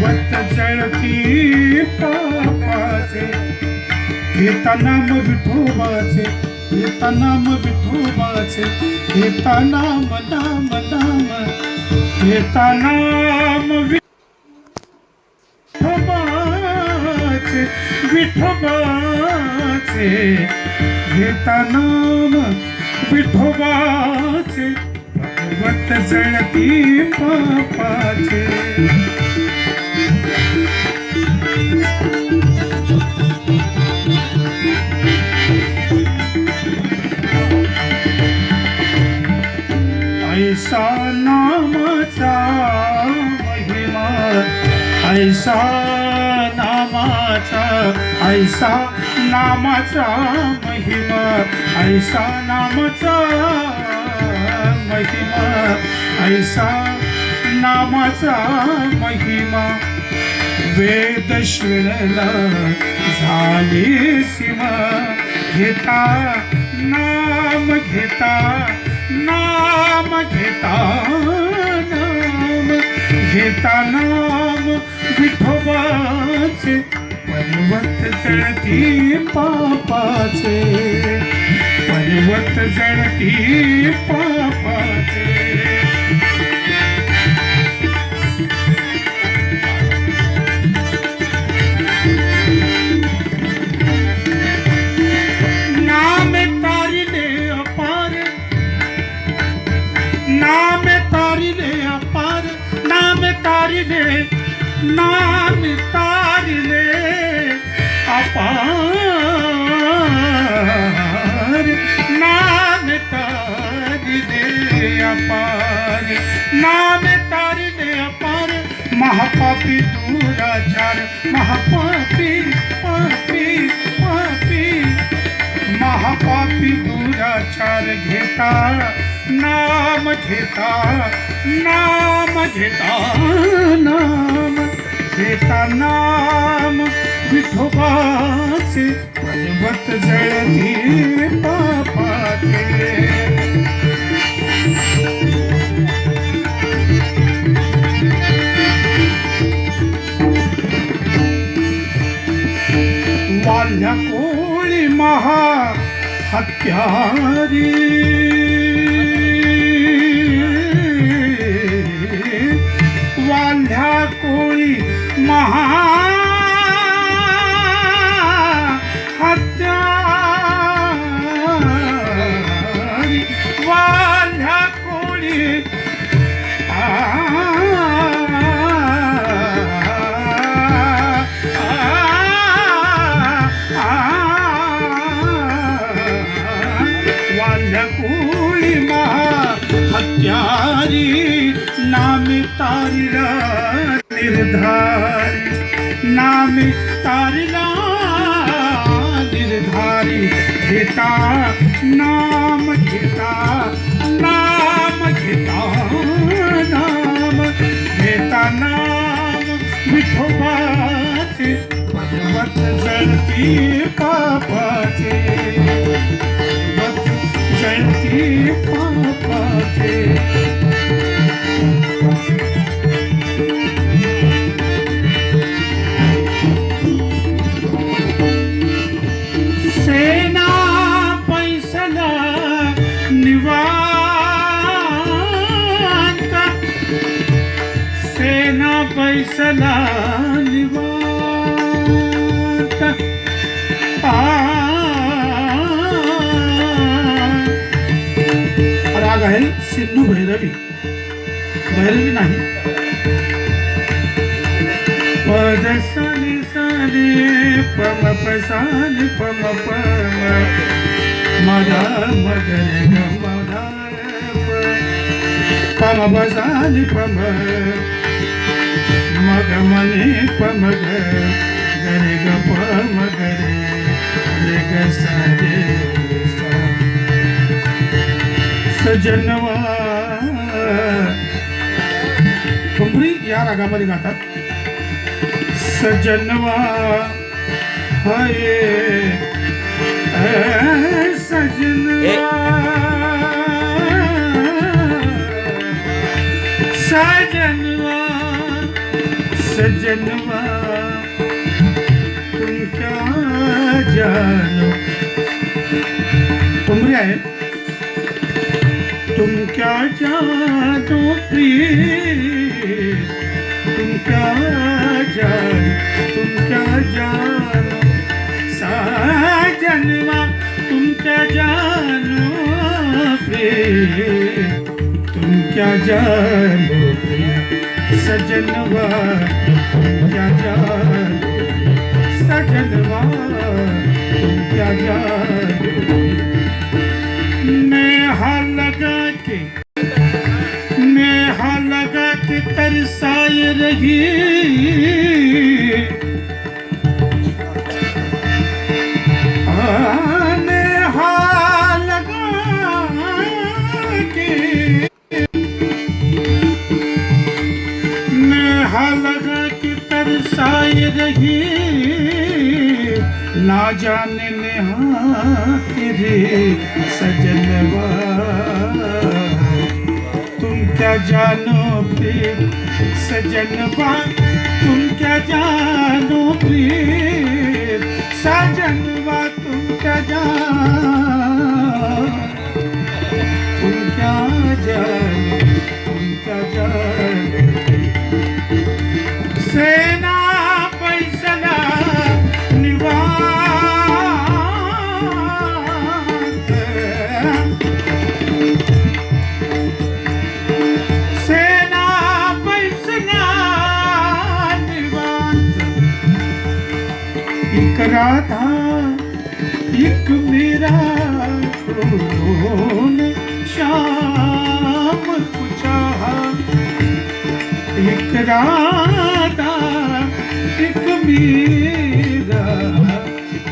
पर्वत जळती पापाचे. घेता नाम विठोबाचे घेता नाम विठोबाचे. घेता नाम नाम नाम घेता नाम विठोबाचे विठोबाचे. घेता नाम विठोबाचे. भगवत जळती पापाचे. ऐसा नामाचा ऐसा नामाचा महिमा ऐसा नामाचा महिमा ऐसा नामाचा महिमा. वेद शिणला झाली सीमा घेता नाम घेता नाम घेता नाम घेता नाम विठोबाचे पर्वत जळती पापाचे पर्वत जळती पापाचे महापापी दुराचार महापापी पापी पापी. महापापी दुराचार घेता नाम घेता नाम घेता नाम घेता नाम विठोबाचे पर्वत जळती पापाचे. कोळी महा हत्यारी वाल्यकुळी महा हत्यारी नामे तारिला निर्धारी, नामे तारिला निर्धारी, घेता, नाम घेता नाम घेता नाम घेता, नाम विठोबाचे पर्वत जळती पापाचे você. राग आहे सिंधू भैरवी. भैरवी नाही. पम पसानि पम पम. मदा मगरे. पम. पसानि पम. ग मने पम ग ग ग, पम ग रे. रे ग सा रे. सा सजनवा ठुमरी या रागामध्ये गातात सजनवा हाय। सजनवा। सजनवा सजनवा। तुम क्या जानो। ठुमरी आहे तुमच्या तुमच्याच्या प्रिये तुमच्या जान तुमच्या जान. साजनवा तुमच्या जान प्रिये तुमच्या जान सजनवा तुमच्या जान सजनवा तुमच्या जान ਤਰਸਾਏ ਰਹੀ ਆਨੇ ਹਾਲ ਲਗਾ ਕੇ ਨੇ ਹਾਲ ਲਗਾ ਕੇ ਨਾ ਜਾਣੇ ਨੇ तुमक्या जानो प्रेम सजन बा तुमक्या जानो प्रेम सजन बा तुमक्या जान एक राधा एक मेरा दोनों ने शाम चाहा। एक राधा, एक मीरा,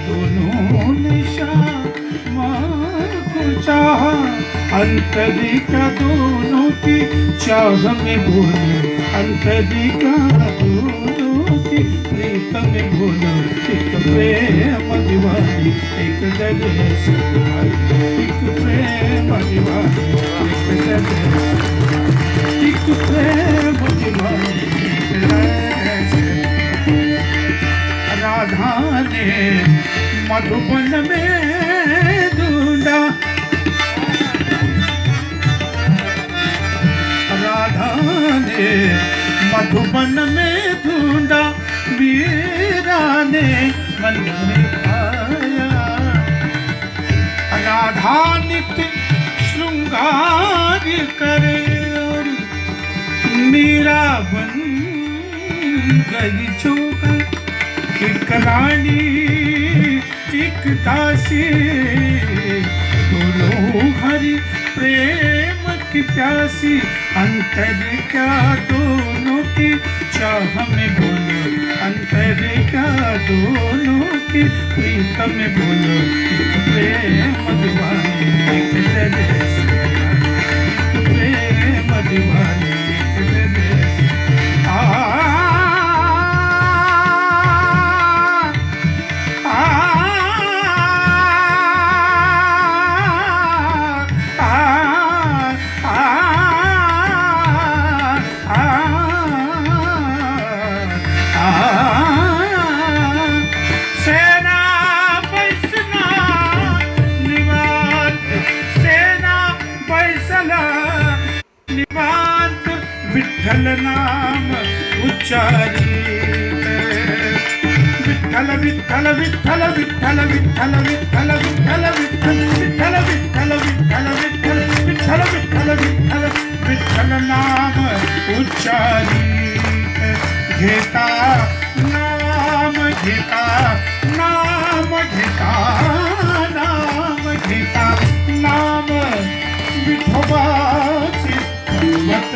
दोनों ने श्यामा चाहा। अंतरिका दोनों की चाह में बोले अंतरिका दोनों एक प्रेम दिवाली एक एक प्रेम दिवाली एक एक प्रेम दिवाली राधा ने मधुबन में ढूंढा। राधा ने मधुबन में वीरा ने मन में राधा नित्य श्रृंगार करे और मीरा बन गई चौका एक रानी, एक दासी, दोनों हरि प्रेम की प्यासी। अंतर क्या दोनों की चाह में बोलो? अंतरिका दोनों के प्रीतम बोलो प्रेम मधुबानी। नाम उच्चारी विठ्ठल विठ्ठल विठ्ठल विठ्ठल विठ्ठल विठ्ठल विठ्ठल विठ्ठल विठ्ठल विठ्ठल विठ्ठल विठ्ठल विठ्ठल विठ्ठल विठ्ठल विठ्ठल नाम उच्चारी घेता नाम घेता नाम घेता नाम घेता नाम विठोबाचे मत